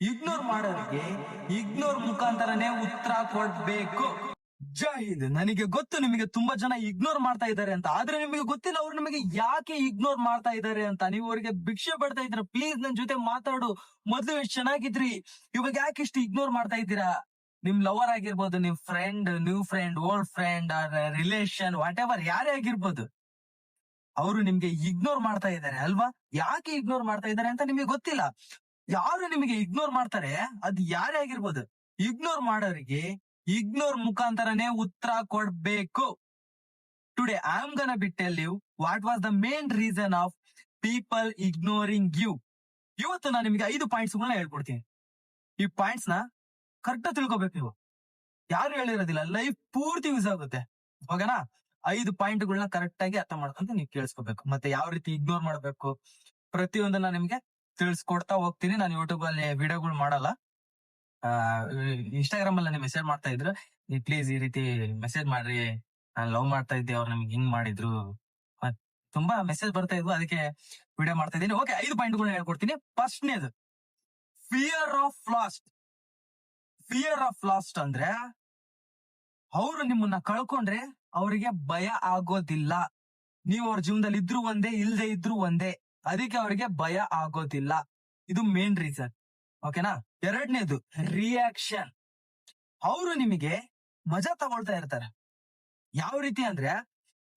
Ignore ಮಾಡೋರಿಗೆ ignore ಮುಖಾಂತರನೇ ಉತ್ತರ ಕೊಡ್ಬೇಕು. ಜೈ ಹಿಂದ್. ನನಗೆ ಗೊತ್ತು ನಿಮಗೆ ತುಂಬಾ ಜನ ಇಗ್ನೋರ್ ಮಾಡ್ತಾ ಇದ್ದಾರೆ ಅಂತ. ಆದ್ರೆ ನಿಮಗೆ ಗೊತ್ತಿಲ್ಲ ಅವ್ರು ನಿಮಗೆ ಯಾಕೆ ಇಗ್ನೋರ್ ಮಾಡ್ತಾ ಇದ್ದಾರೆ ಅಂತ. ನೀವು ಅವ್ರಿಗೆ ಭಿಕ್ಷೆ ಪಡ್ತಾ ಇದ್ರ ಪ್ಲೀಸ್ ನನ್ ಜೊತೆ ಮಾತಾಡು. ಮೊದ್ಲು ಎಷ್ಟು ಚೆನ್ನಾಗಿದ್ರಿ. ಇವಾಗ ಯಾಕೆ ಇಷ್ಟು ಇಗ್ನೋರ್ ಮಾಡ್ತಾ ಇದ್ದೀರಾ? ನಿಮ್ ಲವರ್ ಆಗಿರ್ಬೋದು, ನಿಮ್ friend new friend old friend relation whatever ಯಾರೇ ಆಗಿರ್ಬೋದು. ಅವರು ನಿಮ್ಗೆ ಇಗ್ನೋರ್ ಮಾಡ್ತಾ ಇದ್ದಾರೆ ಅಲ್ವಾ? ಯಾಕೆ ಇಗ್ನೋರ್ ಮಾಡ್ತಾ ಇದ್ದಾರೆ ಅಂತ ನಿಮಗೆ ಗೊತ್ತಿಲ್ಲ. ಯಾರು ನಿಮಗೆ ಇಗ್ನೋರ್ ಮಾಡ್ತಾರೆ, ಅದು ಯಾರೇ ಆಗಿರ್ಬೋದು ಇಗ್ನೋರ್ ಮಾಡೋರಿಗೆ ಇಗ್ನೋರ್ ಮುಖಾಂತರನೇ ಉತ್ತರ ಕೊಡ್ಬೇಕು. Today I am gonna be tell you what was the main reason of people ignoring you ಇವತ್ತು ನಾನು ನಿಮಗೆ ಐದು ಪಾಯಿಂಟ್ಸ್ ಗಳನ್ನ ಹೇಳ್ಕೊಡ್ತೀನಿ. ಈ ಪಾಯಿಂಟ್ಸ್ನ ಕರೆಕ್ಟ್ ತಿಳ್ಕೊಬೇಕು ನೀವು. ಯಾರು ಹೇಳಿರೋದಿಲ್ಲ ಲೈಫ್ ಪೂರ್ತಿ ಯೂಸ್ ಆಗುತ್ತೆ. ಓಕೆನಾ ಐದು ಪಾಯಿಂಟ್ ಗಳನ್ನ ಕರೆಕ್ಟ್ ಆಗಿ ಅರ್ಥ ಮಾಡ್ಕೊಂತ ನೀವು ಕೇಳಿಸ್ಕೋಬೇಕು. ಮತ್ತೆ ಯಾವ ರೀತಿ ಇಗ್ನೋರ್ ಮಾಡ್ಬೇಕು? ಪ್ರತಿಯೊಂದನ್ನ ನಿಮ್ಗೆ ತಿಳಿಸ್ಕೊಡ್ತಾ ಹೋಗ್ತೀನಿ. ನಾನು ಯೂಟ್ಯೂಬ್ ಅಲ್ಲಿ ವಿಡಿಯೋಗಳು ಮಾಡಲ್ಲ. ಇನ್ಸ್ಟಾಗ್ರಾಮ್ ಅಲ್ಲಿ ಮೆಸೇಜ್ ಮಾಡ್ತಾ ಇದ್ರು ಪ್ಲೀಸ್ ಈ ರೀತಿ ಮೆಸೇಜ್ ಮಾಡ್ರಿ. ನಾನು ಲವ್ ಮಾಡ್ತಾ ಇದ್ದೆ, ಅವ್ರು ನಮ್ಗೆ ಹಿಂಗ್ ಮಾಡಿದ್ರು. ತುಂಬಾ ಮೆಸೇಜ್ ಬರ್ತಾ ಇದ್ವು, ಅದಕ್ಕೆ ವಿಡಿಯೋ ಮಾಡ್ತಾ ಇದ್ದೀನಿ. ಓಕೆ ಐದು ಪಾಯಿಂಟ್ಗಳನ್ನ ಹೇಳ್ಕೊಡ್ತೀನಿ. ಫಸ್ಟ್ನೇದು fear of lost fear of lost ಅಂದ್ರೆ ಅವರು ನಿಮ್ಮನ್ನ ಕಳ್ಕೊಂಡ್ರೆ ಅವರಿಗೆ ಭಯ ಆಗೋದಿಲ್ಲ. ನೀವು ಅವ್ರ ಜೀವನದಲ್ಲಿ ಇದ್ರು ಒಂದೇ, ಇಲ್ದೆ ಇದ್ರು ಒಂದೇ. ಅದಕ್ಕೆ ಅವರಿಗೆ ಭಯ ಆಗೋದಿಲ್ಲ. ಇದು ಮೇನ್ ರೀಸನ್ ಓಕೆನಾ ಎರಡನೇದು ರಿಯಾಕ್ಷನ್ ಅವರು ನಿಮಗೆ ಮಜಾ ತಗೊಳ್ತಾ ಇರ್ತಾರೆ. ಯಾವ ರೀತಿ ಅಂದ್ರೆ,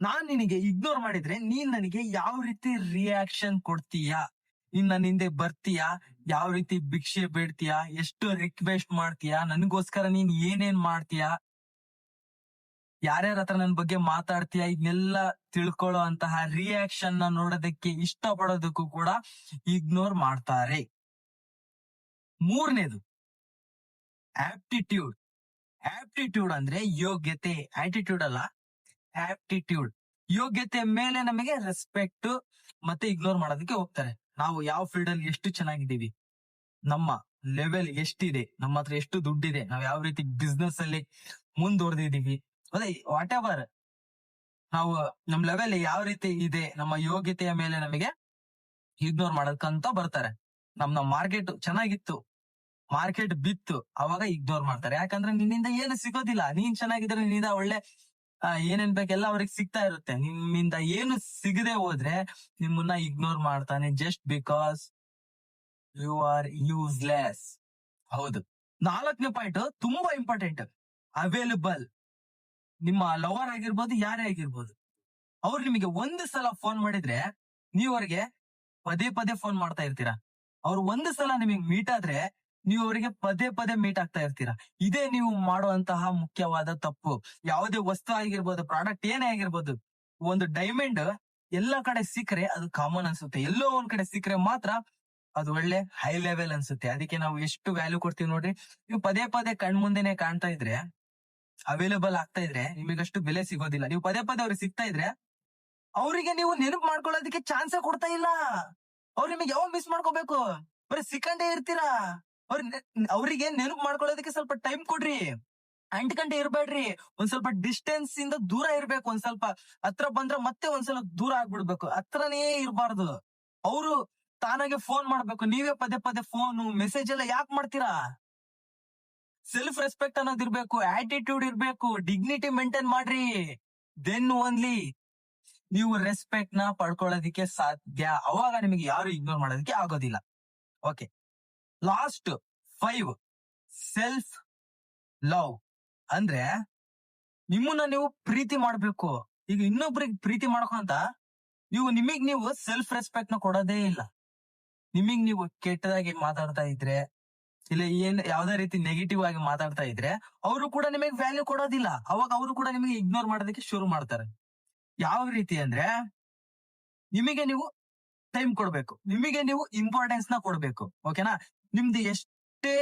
ನಾನ್ ನಿನಗೆ ಇಗ್ನೋರ್ ಮಾಡಿದ್ರೆ ನೀನ್ ನನಗೆ ಯಾವ ರೀತಿ ರಿಯಾಕ್ಷನ್ ಕೊಡ್ತೀಯಾ? ನೀನ್ ನನ್ನ ಹಿಂದೆ ಬರ್ತೀಯಾ? ಯಾವ ರೀತಿ ಭಿಕ್ಷೆ ಬೇಡ್ತೀಯಾ? ಎಷ್ಟು ರಿಕ್ವೆಸ್ಟ್ ಮಾಡ್ತೀಯಾ? ನನಗೋಸ್ಕರ ನೀನ್ ಏನೇನ್ ಮಾಡ್ತೀಯಾ? ಯಾರ್ಯಾರ ಹತ್ರ ನನ್ ಬಗ್ಗೆ ಮಾತಾಡ್ತೀಯಾ ಇದನ್ನೆಲ್ಲ ತಿಳ್ಕೊಳ್ಳೋ ಅಂತಹ ರಿಯಾಕ್ಷನ್ನ ನೋಡೋದಕ್ಕೆ ಇಷ್ಟ ಪಡೋದಕ್ಕೂ ಕೂಡ ಇಗ್ನೋರ್ ಮಾಡ್ತಾರೆ. ಮೂರನೇದು ಆಪ್ಟಿಟ್ಯೂಡ್ ಆಪ್ಟಿಟ್ಯೂಡ್ ಅಂದ್ರೆ ಯೋಗ್ಯತೆ. ಆಟಿಟ್ಯೂಡ್ ಅಲ್ಲ ಆಪ್ಟಿಟ್ಯೂಡ್ ಯೋಗ್ಯತೆ ಮೇಲೆ ನಮಗೆ ರೆಸ್ಪೆಕ್ಟ್ ಮತ್ತೆ ಇಗ್ನೋರ್ ಮಾಡೋದಕ್ಕೆ ಹೋಗ್ತಾರೆ. ನಾವು ಯಾವ ಫೀಲ್ಡ್ ಅಲ್ಲಿ ಎಷ್ಟು ಚೆನ್ನಾಗಿದ್ದೀವಿ, ನಮ್ಮ ಲೆವೆಲ್ ಎಷ್ಟಿದೆ, ನಮ್ಮ ಹತ್ರ ಎಷ್ಟು ದುಡ್ಡಿದೆ, ನಾವು ಯಾವ ರೀತಿ ಬಿಸ್ನೆಸ್ ಅಲ್ಲಿ ಮುಂದುವರೆದಿದೀವಿ ಅದೇ ವಾಟ್ ಎವರ್ ನಾವು ನಮ್ ಲೆವೆಲ್ ಯಾವ ರೀತಿ ಇದೆ, ನಮ್ಮ ಯೋಗ್ಯತೆಯ ಮೇಲೆ ನಮಗೆ ಇಗ್ನೋರ್ ಮಾಡೋದಕ್ಕಂತ ಬರ್ತಾರೆ. ನಮ್ ಮಾರ್ಕೆಟ್ ಚೆನ್ನಾಗಿತ್ತು ಮಾರ್ಕೆಟ್ ಬಿತ್ತು, ಅವಾಗ ಇಗ್ನೋರ್ ಮಾಡ್ತಾರೆ. ಯಾಕಂದ್ರೆ ನಿನ್ನಿಂದ ಏನು ಸಿಗೋದಿಲ್ಲ. ನೀನ್ ಚೆನ್ನಾಗಿದ್ರೆ ನಿನ್ನಿಂದ ಒಳ್ಳೆ ಏನೇನ್ ಬೇಕೆಲ್ಲ ಅವ್ರಿಗೆ ಸಿಗ್ತಾ ಇರುತ್ತೆ. ನಿಮ್ಮಿಂದ ಏನು ಸಿಗದೆ ಹೋದ್ರೆ ನಿಮ್ಮನ್ನ ಇಗ್ನೋರ್ ಮಾಡ್ತಾನೆ just because you are useless ಹೌದು. ನಾಲ್ಕನೇ ಪಾಯಿಂಟ್ ತುಂಬಾ ಇಂಪಾರ್ಟೆಂಟ್ ಅವೈಲಬಲ್ ನಿಮ್ಮ ಲವರ್ ಆಗಿರ್ಬೋದು, ಯಾರೇ ಆಗಿರ್ಬೋದು, ಅವ್ರು ನಿಮಗೆ ಒಂದು ಸಲ ಫೋನ್ ಮಾಡಿದ್ರೆ ನೀವು ಅವ್ರಿಗೆ ಪದೇ ಪದೇ ಫೋನ್ ಮಾಡ್ತಾ ಇರ್ತೀರಾ? ಅವ್ರು ಒಂದು ಸಲ ನಿಮಗೆ ಮೀಟ್ ಆದ್ರೆ ನೀವು ಅವರಿಗೆ ಪದೇ ಪದೇ ಮೀಟ್ ಆಗ್ತಾ ಇರ್ತೀರಾ? ಇದೇ ನೀವು ಮಾಡುವಂತಹ ಮುಖ್ಯವಾದ ತಪ್ಪು. ಯಾವುದೇ ವಸ್ತು ಆಗಿರ್ಬೋದು ಪ್ರಾಡಕ್ಟ್ ಏನೇ ಆಗಿರ್ಬೋದು, ಒಂದು ಡೈಮಂಡ್ ಎಲ್ಲ ಕಡೆ ಸಿಕ್ಕರೆ ಅದು ಕಾಮನ್ ಅನ್ಸುತ್ತೆ. ಎಲ್ಲೋ ಒಂದ್ ಕಡೆ ಸಿಕ್ಕರೆ ಮಾತ್ರ ಅದು ಒಳ್ಳೆ ಹೈ ಲೆವೆಲ್ ಅನ್ಸುತ್ತೆ. ಅದಕ್ಕೆ ನಾವು ಎಷ್ಟು ವ್ಯಾಲ್ಯೂ ಕೊಡ್ತೀವಿ ನೋಡ್ರಿ? ನೀವು ಪದೇ ಪದೇ ಕಣ್ ಮುಂದೆನೆ ಕಾಣ್ತಾ ಇದ್ರೆ ಅವೈಲೇಬಲ್ ಆಗ್ತಾ ಇದ್ರೆ, ನಿಮಗಷ್ಟು ಬೆಲೆ ಸಿಗೋದಿಲ್ಲ. ನೀವು ಪದೇ ಪದೇ ಅವ್ರಿಗೆ ಸಿಗ್ತಾ ಇದ್ರೆ, ಅವರಿಗೆ ನೀವು ನೆನಪು ಮಾಡ್ಕೊಳ್ಳೋದಕ್ಕೆ ಚಾನ್ಸೇ ಕೊಡ್ತಾ ಇಲ್ಲ. ಅವ್ರು ನಿಮಗೆ ಯಾವಾಗ ಮಿಸ್ ಮಾಡ್ಕೋಬೇಕು? ಬರೀ ಸಿಕ್ಕಂಡೇ ಇರ್ತೀರಾ? ಅವ್ರ ಅವರಿಗೆ ನೆನಪು ಮಾಡ್ಕೊಳ್ಳೋದಕ್ಕೆ ಸ್ವಲ್ಪ ಟೈಮ್ ಕೊಡ್ರಿ. ಅಂಟ್ಕಂಡೆ ಇರ್ಬೇಡ್ರಿ. ಒಂದ್ ಸ್ವಲ್ಪ ಡಿಸ್ಟೆನ್ಸ್ ಇಂದ ದೂರ ಇರ್ಬೇಕು. ಒಂದ್ ಸ್ವಲ್ಪ ಹತ್ರ ಬಂದ್ರೆ ಮತ್ತೆ ಒಂದ್ಸಲ ದೂರ ಆಗ್ಬಿಡ್ಬೇಕು. ಹತ್ರನೇ ಇರಬಾರ್ದು. ಅವರು ತಾನಾಗೆ ಫೋನ್ ಮಾಡ್ಬೇಕು. ನೀವೇ ಪದೇ ಪದೇ ಫೋನ್ ಮೆಸೇಜ್ ಎಲ್ಲ ಯಾಕೆ ಮಾಡ್ತೀರಾ? ಸೆಲ್ಫ್ ರೆಸ್ಪೆಕ್ಟ್ ಅನ್ನೋದು ಇರ್ಬೇಕು ಆಟಿಟ್ಯೂಡ್ ಇರ್ಬೇಕು ಡಿಗ್ನಿಟಿ ಮೇಂಟೈನ್ ಮಾಡ್ರಿ. ದೆನ್ ಓನ್ಲಿ ನೀವು ರೆಸ್ಪೆಕ್ಟ್ನ ಪಡ್ಕೊಳ್ಳೋದಿಕ್ಕೆ ಸಾಧ್ಯ. ಅವಾಗ ನಿಮಗೆ ಯಾರು ಇಗ್ನೋರ್ ಮಾಡೋದಕ್ಕೆ ಆಗೋದಿಲ್ಲ. Okay last five self love ಅಂದ್ರೆ ನಿಮ್ಮನ್ನ ನೀವು ಪ್ರೀತಿ ಮಾಡ್ಬೇಕು. ಈಗ ಇನ್ನೊಬ್ರಿಗೆ ಪ್ರೀತಿ ಮಾಡ್ಕೊಂತ ನೀವು ನಿಮಗ್ ನೀವು ಸೆಲ್ಫ್ ರೆಸ್ಪೆಕ್ಟ್ನ ಕೊಡೋದೇ ಇಲ್ಲ. ನಿಮಗ್ ನೀವು ಕೆಟ್ಟದಾಗಿ ಮಾತಾಡ್ತಾ ಇದ್ರೆ ಇಲ್ಲ, ಏನ್ ಯಾವ್ದೇ ರೀತಿ ನೆಗೆಟಿವ್ ಆಗಿ ಮಾತಾಡ್ತಾ ಇದ್ರೆ ಅವರು ಕೂಡ ನಿಮಗೆ ವ್ಯಾಲ್ಯೂ ಕೊಡೋದಿಲ್ಲ. ಅವಾಗ ಅವರು ಕೂಡ ನಿಮಗೆ ಇಗ್ನೋರ್ ಮಾಡೋದಕ್ಕೆ ಶುರು ಮಾಡ್ತಾರೆ. ಯಾವ ರೀತಿ ಅಂದ್ರೆ ನಿಮಗೆ ನೀವು ಟೈಮ್ ಕೊಡ್ಬೇಕು. ನಿಮಗೆ ನೀವು ಇಂಪಾರ್ಟೆನ್ಸ್ನ ಕೊಡ್ಬೇಕು. ಓಕೆನಾ ನಿಮ್ದು ಎಷ್ಟೇ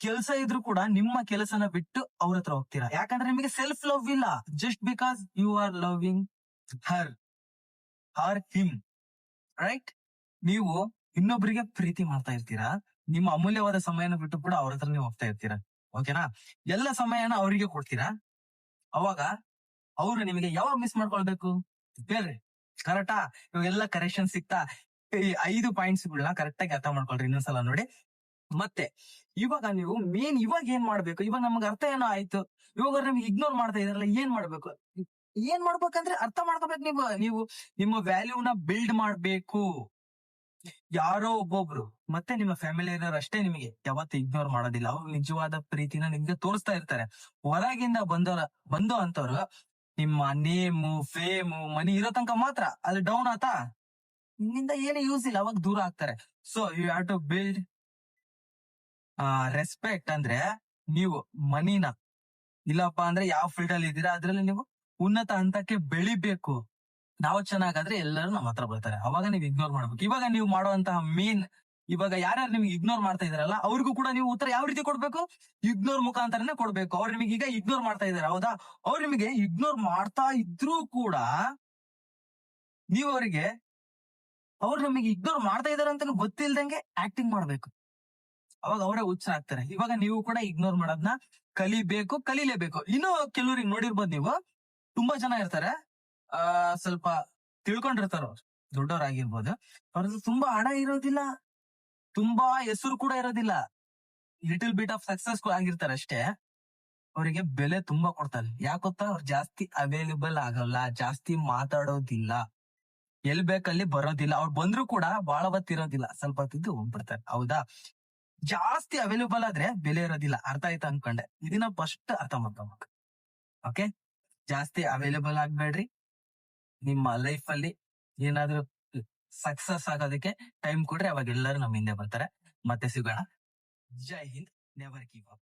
ಕೆಲಸ ಇದ್ರು ಕೂಡ ನಿಮ್ಮ ಕೆಲಸನ ಬಿಟ್ಟು ಅವ್ರ ಹತ್ರ ಹೋಗ್ತೀರಾ? ಯಾಕಂದ್ರೆ ನಿಮಗೆ ಸೆಲ್ಫ್ ಲವ್ ಇಲ್ಲ. Just because you are loving her her him right ನೀವು ಇನ್ನೊಬ್ಬರಿಗೆ ಪ್ರೀತಿ ಮಾಡ್ತಾ ಇರ್ತೀರಾ? ನಿಮ್ಮ ಅಮೂಲ್ಯವಾದ ಸಮಯನ ಬಿಟ್ಟು ಕೂಡ ಅವ್ರ ಹತ್ರ ನೀವು ಹೋಗ್ತಾ ಇರ್ತೀರಾ. ಓಕೆನಾ ಎಲ್ಲ ಸಮಯನ ಅವರಿಗೆ ಕೊಡ್ತೀರಾ? ಅವಾಗ ಅವರು ನಿಮಗೆ ಯಾವಾಗ ಮಿಸ್ ಮಾಡ್ಕೊಳ್ಬೇಕು? ಬೇರೆ ಕರೆಕ್ಟಾ ಇವಾಗೆಲ್ಲ ಕರೆಕ್ಷನ್ ಸಿಗ್ತಾ ಈ ಐದು ಪಾಯಿಂಟ್ಸ್ ಗಳನ್ನ ಕರೆಕ್ಟ್ ಆಗಿ ಅರ್ಥ ಮಾಡ್ಕೊಳ್ರಿ ಇನ್ನೊಂದ್ಸಲ ನೋಡಿ. ಮತ್ತೆ, ಇವಾಗ ನೀವು ಮೇನ್ ಇವಾಗ ಏನ್ ಮಾಡ್ಬೇಕು? ಇವಾಗ ನಮ್ಗೆ ಅರ್ಥ ಏನೋ ಆಯ್ತು. ಇವಾಗ ನಿಮ್ಗೆ ಇಗ್ನೋರ್ ಮಾಡ್ತಾ ಇದಾರಲ್ಲ, ಏನ್ ಮಾಡ್ಬೇಕು? ಏನ್ ಮಾಡ್ಬೇಕಂದ್ರೆ ಅರ್ಥ ಮಾಡ್ಕೋಬೇಕು ನೀವು. ನೀವು ನಿಮ್ಮ ವ್ಯಾಲ್ಯೂನ ಬಿಲ್ಡ್ ಮಾಡ್ಬೇಕು. ಯಾರೋ ಒಬ್ಬೊಬ್ರು, ಮತ್ತೆ ನಿಮ್ಮ ಫ್ಯಾಮಿಲಿ ಇರೋರು ಅಷ್ಟೇ ನಿಮಗೆ ಯಾವತ್ತು ಇಗ್ನೋರ್ ಮಾಡೋದಿಲ್ಲ. ಅವ್ರು ನಿಜವಾದ ಪ್ರೀತಿನ ನಿಮ್ಗೆ ತೋರಿಸ್ತಾ ಇರ್ತಾರೆ. ಹೊರಗಿಂದ ಬಂದವರ, ಬಂದೋ ಅಂತವ್ರು, ನಿಮ್ಮ ನೇಮು ಫೇಮು ಮನಿ ಇರೋ ತನಕ ಮಾತ್ರ ಅದು ಡೌನ್ ಆತಾ? ನಿಮ್ಮಿಂದ ಏನು ಯೂಸ್ ಇಲ್ಲ, ಅವಾಗ ದೂರ ಆಗ್ತಾರೆ. So you have to build respect ಅಂದ್ರೆ ನೀವು ಮನಿನ ಇಲ್ಲಪ್ಪ ಅಂದ್ರೆ ಯಾವ ಫೀಲ್ಡ್ ಅಲ್ಲಿ ಇದ್ದೀರಾ, ಅದ್ರಲ್ಲಿ ನೀವು ಉನ್ನತ ಹಂತಕ್ಕೆ ಬೆಳಿಬೇಕು. ನಾವು ಚೆನ್ನಾಗಾದ್ರೆ ಎಲ್ಲರೂ ನಮ್ಮ ಹತ್ರ ಬರ್ತಾರೆ. ಅವಾಗ ನೀವು ಇಗ್ನೋರ್ ಮಾಡ್ಬೇಕು. ಇವಾಗ ನೀವು ಮಾಡುವಂತಹ ಮೇನ್ ಇವಾಗ ಯಾರ್ಯಾರು ನಿಮ್ಗೆ ಇಗ್ನೋರ್ ಮಾಡ್ತಾ ಇದಾರಲ್ಲ ಅವ್ರಿಗೂ ಕೂಡ ನೀವು ಉತ್ತರ ಯಾವ ರೀತಿ ಕೊಡ್ಬೇಕು? ಇಗ್ನೋರ್ ಮುಖಾಂತರನೇ ಕೊಡ್ಬೇಕು. ಅವ್ರು ನಿಮಗೆ ಈಗ ಇಗ್ನೋರ್ ಮಾಡ್ತಾ ಇದಾರೆ ಹೌದಾ? ಅವ್ರು ನಿಮಗೆ ಇಗ್ನೋರ್ ಮಾಡ್ತಾ ಇದ್ರೂ ಕೂಡ ನೀವು ಅವರಿಗೆ, ಅವ್ರು ನಿಮಗೆ ಇಗ್ನೋರ್ ಮಾಡ್ತಾ ಇದಾರೆ ಅಂತ ಗೊತ್ತಿಲ್ದಂಗೆ ಆಕ್ಟಿಂಗ್ ಮಾಡ್ಬೇಕು. ಅವಾಗ ಅವರೇ ಹುಚ್ಚ ಆಗ್ತಾರೆ. ಇವಾಗ ನೀವು ಕೂಡ ಇಗ್ನೋರ್ ಮಾಡೋದನ್ನ ಕಲಿಬೇಕು, ಕಲಿಲೇಬೇಕು. ಇನ್ನು ಕೆಲವ್ರಿಗೆ ನೋಡಿರ್ಬೋದು ನೀವು. ತುಂಬಾ ಜನ ಇರ್ತಾರೆ. ಆ, ಸ್ವಲ್ಪ ತಿಳ್ಕೊಂಡಿರ್ತಾರ ಅವ್ರು. ದೊಡ್ಡವರಾಗಿರ್ಬೋದು. ಅವ್ರದ್ದು ತುಂಬಾ ಹಣ ಇರೋದಿಲ್ಲ. ತುಂಬಾ ಹೆಸರು ಕೂಡ ಇರೋದಿಲ್ಲ. ಲಿಟಲ್ ಬಿಟ್ ಆಫ್ ಸಕ್ಸಸ್ ಆಗಿರ್ತಾರೆ ಅಷ್ಟೇ. ಅವರಿಗೆ ಬೆಲೆ ತುಂಬಾ ಕೊಡ್ತಾರೆ. ಯಾಕೊತ್ತಾ ಅವ್ರು ಜಾಸ್ತಿ ಅವೈಲೇಬಲ್ ಆಗಲ್ಲ, ಜಾಸ್ತಿ ಮಾತಾಡೋದಿಲ್ಲ. ಎಲ್ ಬೇಕಲ್ಲಿ ಬರೋದಿಲ್ಲ. ಅವ್ರು ಬಂದ್ರು ಕೂಡ ಬಾಳ ಹೊತ್ತಿರೋದಿಲ್ಲ ಸ್ವಲ್ಪ ಹೊತ್ತಿದ್ದು ಹೋಗ್ಬಿಡ್ತಾರೆ. ಹೌದಾ? ಜಾಸ್ತಿ ಅವೈಲೇಬಲ್ ಆದ್ರೆ ಬೆಲೆ ಇರೋದಿಲ್ಲ. ಅರ್ಥ ಆಯ್ತಾ ಅನ್ಕೊಂಡೆ. ಇದನ್ನ ಫಸ್ಟ್ ಅರ್ಥ ಮಾಡ್ಕೋಬೇಕು. ಓಕೆ ಜಾಸ್ತಿ ಅವೈಲೇಬಲ್ ಆಗ್ಬೇಡ್ರಿ. ನಿಮ್ಮ ಲೈಫ್ ಅಲ್ಲಿ ಏನಾದ್ರೂ ಸಕ್ಸಸ್ ಆಗೋದಕ್ಕೆ ಟೈಮ್ ಕೊಡ್ರಿ ಅವಾಗ ಎಲ್ಲರೂ ನಮ್ಮ ಹಿಂದೆ ಬರ್ತಾರೆ. ಮತ್ತೆ ಸಿಗೋಣ. ಜೈ ಹಿಂದ್. Never keep up